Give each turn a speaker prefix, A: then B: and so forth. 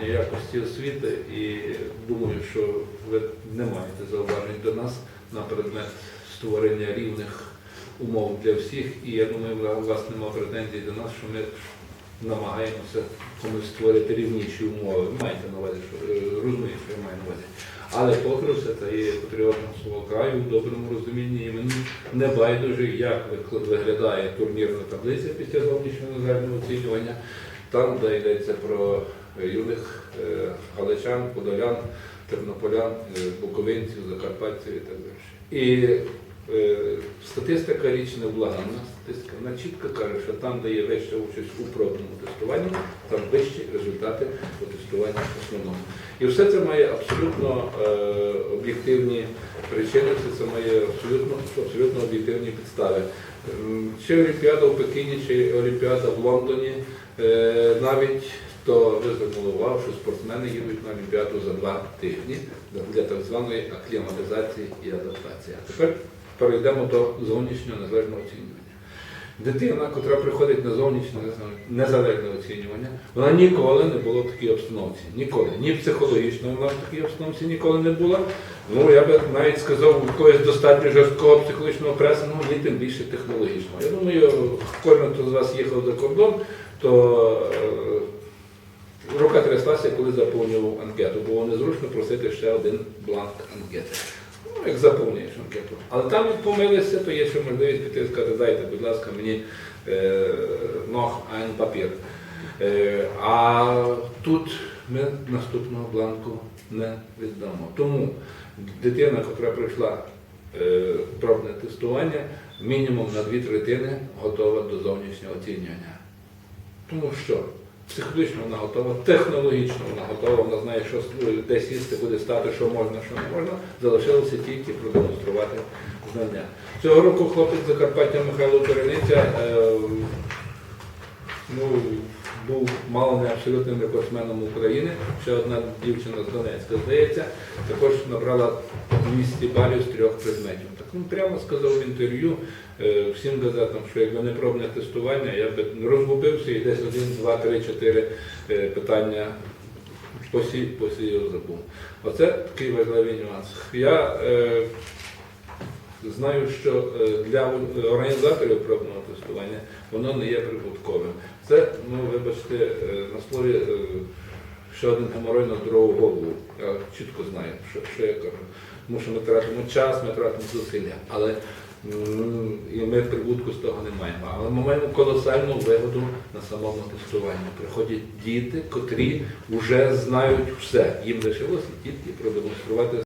A: якості освіти і думаю, що ви не маєте зауважень до нас на предмет створення рівних умов для всіх. І я думаю, у вас немає претензій до нас, що ми намагаємося комусь створити рівніші умови. Маєте на увазі, що е, розумію, що я маю на увазі. Але Покров це є патріотом свого краю в доброму розумінні. І мені не байдуже, як виглядає турнірна таблиця після зовнішнього незалежного оцінювання. Там, де йдеться про юних е, галичан, подолян, тернополян, е, буковинців, закарпатців і так далі. І е, статистика річ невблаганна. Статистика вона чітко каже, що там, де є вища участь у пробному тестуванні, там вищі результати по тестуванню основному. І все це має абсолютно е, об'єктивні причини, все це має абсолютно, абсолютно об'єктивні підстави. Чи Олімпіада в Пекіні, чи Олімпіада в Лондоні, е, навіть то ви звернули що спортсмени їдуть на Олімпіаду за два тижні для так званої акліматизації і адаптації. А тепер перейдемо до зовнішнього незалежного оцінювання. Дитина, яка приходить на зовнішнє незалежне оцінювання, вона ніколи не була в такій обстановці. Ніколи. Ні психологічно вона в такій обстановці ніколи не була. Ну, я би навіть сказав, якогось достатньо жорсткого психологічного пресингу, ні тим більше технологічного. Я думаю, кожен, хто з вас їхав за кордон, то е, рука тряслася, коли заповнював анкету, було незручно просити ще один бланк анкети. Ну, як заповнюєш анкету. Але там помилися, то є ще можливість піти і сказати, дайте, будь ласка, мені е, ног, айн папір. Е, а тут ми наступного бланку не віддамо. Тому дитина, яка пройшла е, пробне тестування, мінімум на дві третини готова до зовнішнього оцінювання. Тому що психологічно вона готова, технологічно вона готова, вона знає, що де сісти, куди стати, що можна, що не можна. Залишилося тільки продемонструвати знання. Цього року хлопець Закарпаття Михайло Перениця е, ну, був мало не абсолютним рекордсменом України. Ще одна дівчина з Донецька, здається, також набрала 200 балів з трьох предметів. Так він прямо сказав в інтерв'ю е, всім газетам, що якби не пробне тестування, я б розгубився і десь один, два, три, чотири е, питання посіяв забув. Оце такий важливий нюанс. Я е, знаю, що е, для організаторів пробного тестування воно не є прибутковим. Це, ну вибачте, е, на слові е, ще один геморой на здорову голову. Я чітко знаю, що, що я кажу. Тому що ми тратимо час, ми тратимо зусилля. Але і ми прибутку з того не маємо. Але ми маємо колосальну вигоду на самому тестуванні. Приходять діти, котрі вже знають все. Їм лишилося тільки продемонструвати